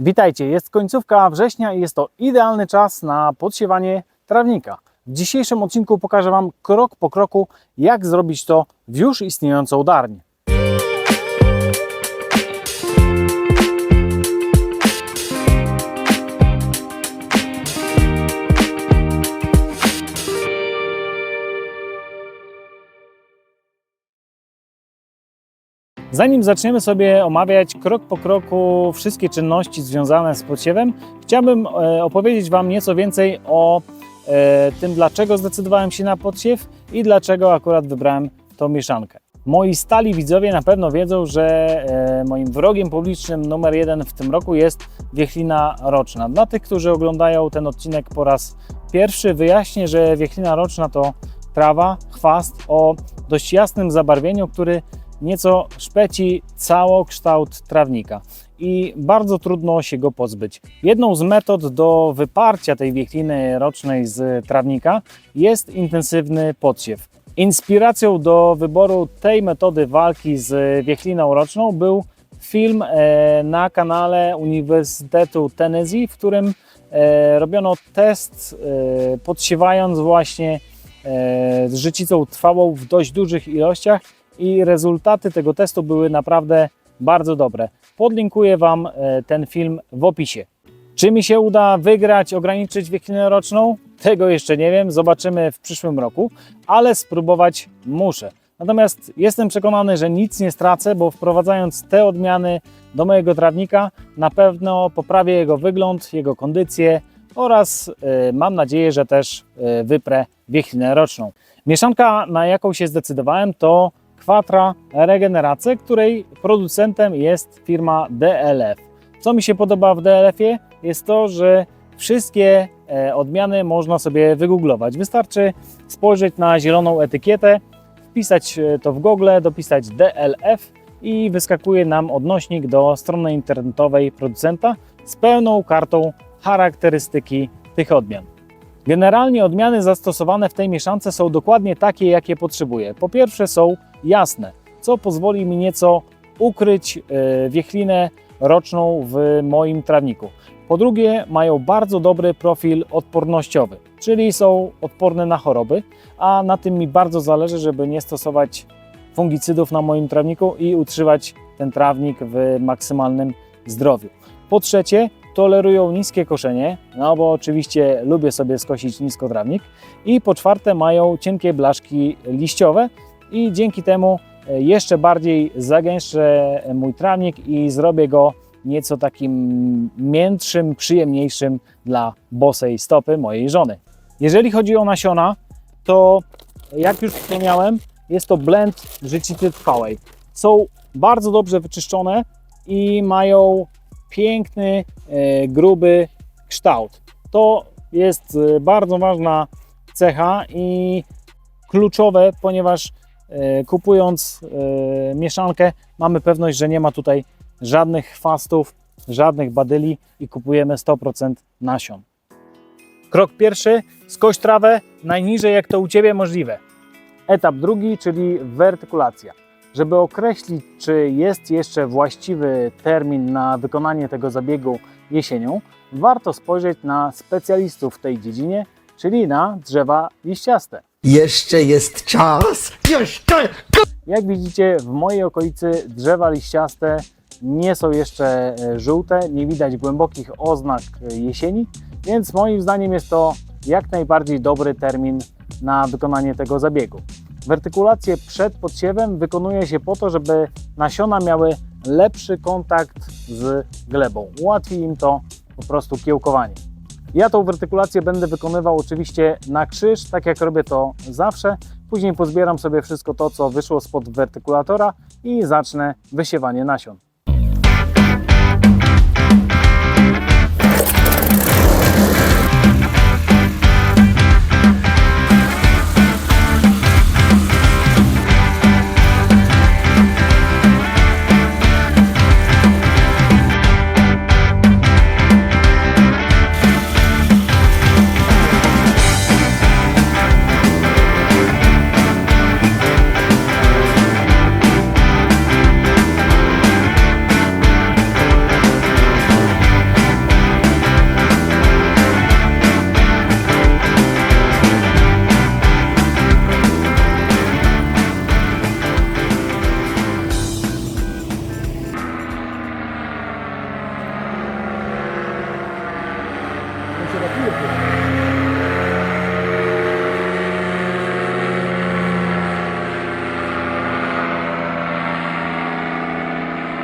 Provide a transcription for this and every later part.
Witajcie, jest końcówka września i jest to idealny czas na podsiewanie trawnika. W dzisiejszym odcinku pokażę Wam krok po kroku, jak zrobić to w już istniejącą udarnię. Zanim zaczniemy sobie omawiać krok po kroku wszystkie czynności związane z podsiewem, chciałbym e, opowiedzieć Wam nieco więcej o e, tym, dlaczego zdecydowałem się na podsiew i dlaczego akurat wybrałem tą mieszankę. Moi stali widzowie na pewno wiedzą, że e, moim wrogiem publicznym numer jeden w tym roku jest wiechlina roczna. Dla tych, którzy oglądają ten odcinek po raz pierwszy, wyjaśnię, że wiechlina roczna to trawa, chwast o dość jasnym zabarwieniu, który nieco szpeci całokształt trawnika i bardzo trudno się go pozbyć. Jedną z metod do wyparcia tej wiechliny rocznej z trawnika jest intensywny podsiew. Inspiracją do wyboru tej metody walki z wiechliną roczną był film e, na kanale Uniwersytetu Tennessee, w którym e, robiono test e, podsiewając właśnie z życicą trwałą w dość dużych ilościach i rezultaty tego testu były naprawdę bardzo dobre. Podlinkuję Wam e, ten film w opisie. Czy mi się uda wygrać, ograniczyć wieklinę roczną? Tego jeszcze nie wiem, zobaczymy w przyszłym roku, ale spróbować muszę. Natomiast jestem przekonany, że nic nie stracę, bo wprowadzając te odmiany do mojego trawnika, na pewno poprawię jego wygląd, jego kondycję oraz e, mam nadzieję, że też e, wyprę wiechlinę roczną. Mieszanka, na jaką się zdecydowałem, to Quatra Regenerace, której producentem jest firma DLF. Co mi się podoba w DLF-ie jest to, że wszystkie e, odmiany można sobie wygooglować. Wystarczy spojrzeć na zieloną etykietę, wpisać e, to w Google, dopisać DLF i wyskakuje nam odnośnik do strony internetowej producenta z pełną kartą charakterystyki tych odmian. Generalnie odmiany zastosowane w tej mieszance są dokładnie takie, jakie potrzebuję. Po pierwsze są jasne, co pozwoli mi nieco ukryć e, wiechlinę roczną w moim trawniku. Po drugie, mają bardzo dobry profil odpornościowy, czyli są odporne na choroby, a na tym mi bardzo zależy, żeby nie stosować fungicydów na moim trawniku i utrzymać ten trawnik w maksymalnym zdrowiu. Po trzecie, tolerują niskie koszenie, no bo oczywiście lubię sobie skosić nisko trawnik. I po czwarte, mają cienkie blaszki liściowe, i dzięki temu e, jeszcze bardziej zagęszczę mój trawnik i zrobię go nieco takim miętszym, przyjemniejszym dla bosej stopy mojej żony. Jeżeli chodzi o nasiona, to jak już wspomniałem, jest to blend życicy trwałej. Są bardzo dobrze wyczyszczone i mają piękny, e, gruby kształt. To jest e, bardzo ważna cecha i kluczowe, ponieważ E, kupując e, mieszankę mamy pewność, że nie ma tutaj żadnych chwastów, żadnych badyli i kupujemy 100% nasion. Krok pierwszy, skoś trawę najniżej jak to u Ciebie możliwe. Etap drugi, czyli wertykulacja. Żeby określić, czy jest jeszcze właściwy termin na wykonanie tego zabiegu jesienią, warto spojrzeć na specjalistów w tej dziedzinie, czyli na drzewa liściaste. Jeszcze jest czas! Jeszcze! Jak widzicie, w mojej okolicy drzewa liściaste nie są jeszcze e, żółte, nie widać głębokich oznak e, jesieni, więc moim zdaniem jest to jak najbardziej dobry termin na wykonanie tego zabiegu. Wertykulację przed podsiewem wykonuje się po to, żeby nasiona miały lepszy kontakt z glebą. Ułatwi im to po prostu kiełkowanie. Ja tą wertykulację będę wykonywał oczywiście na krzyż, tak jak robię to zawsze. Później pozbieram sobie wszystko to, co wyszło spod wertykulatora i zacznę wysiewanie nasion.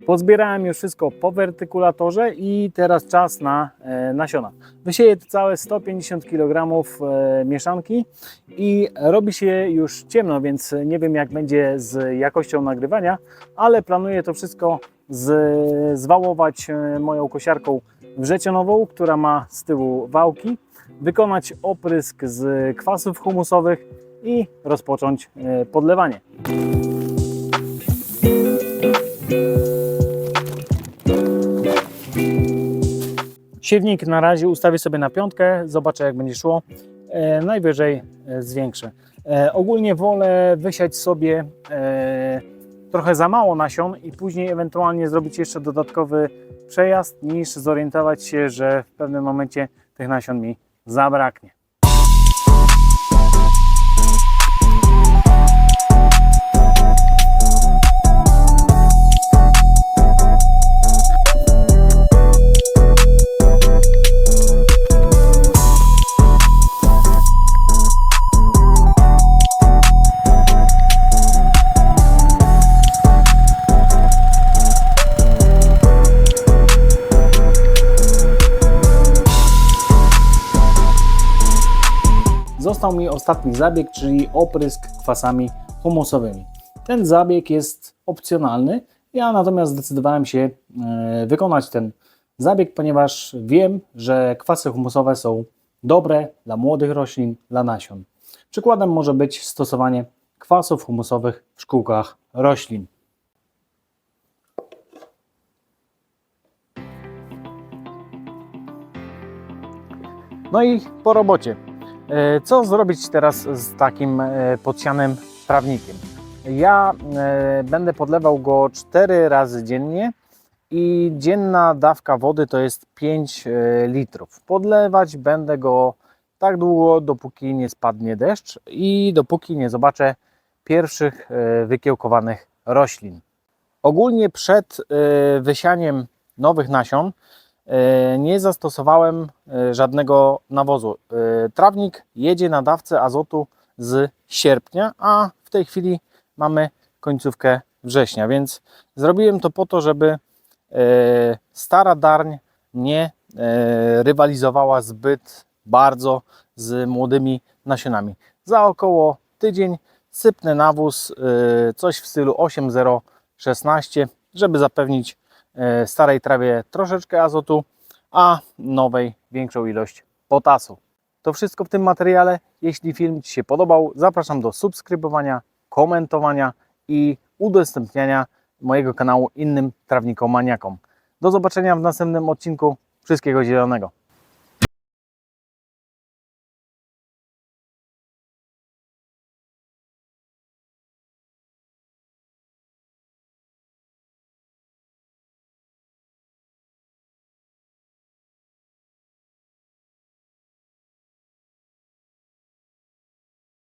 Pozbierałem już wszystko po wertykulatorze i teraz czas na e, nasiona. Wysieję całe 150 kg e, mieszanki i robi się już ciemno, więc nie wiem jak będzie z jakością nagrywania, ale planuję to wszystko z, zwałować e, moją kosiarką wrzecionową, która ma z tyłu wałki, wykonać oprysk z kwasów humusowych i rozpocząć e, podlewanie. Siewnik na razie ustawię sobie na piątkę, zobaczę jak będzie szło. E, najwyżej e, zwiększę. E, ogólnie wolę wysiać sobie e, trochę za mało nasion i później ewentualnie zrobić jeszcze dodatkowy przejazd, niż zorientować się, że w pewnym momencie tych nasion mi zabraknie. Został mi ostatni zabieg, czyli oprysk kwasami humusowymi. Ten zabieg jest opcjonalny. Ja natomiast zdecydowałem się e, wykonać ten zabieg, ponieważ wiem, że kwasy humusowe są dobre dla młodych roślin, dla nasion. Przykładem może być stosowanie kwasów humusowych w szkółkach roślin. No i po robocie. E, Co zrobić teraz z takim e, podsianym trawnikiem? Ja e, będę podlewał go 4 razy dziennie i dzienna dawka wody to jest 5 litrów. Podlewać będę go tak długo, dopóki nie spadnie deszcz i dopóki nie zobaczę pierwszych wykiełkowanych roślin. Ogólnie przed wysianiem nowych nasion nie zastosowałem e, żadnego nawozu. E, Trawnik jedzie na dawce azotu z sierpnia, a w tej chwili mamy końcówkę września, więc zrobiłem to po to, żeby stara darń nie rywalizowała zbyt bardzo z młodymi nasionami. Za około tydzień sypnę nawóz, coś w stylu 8,016, żeby zapewnić e, starej trawie troszeczkę azotu, a nowej większą ilość potasu. To wszystko w tym materiale. Jeśli film Ci się podobał, zapraszam do subskrybowania, komentowania i udostępniania mojego kanału innym trawnikom maniakom. Do zobaczenia w następnym odcinku. Wszystkiego zielonego.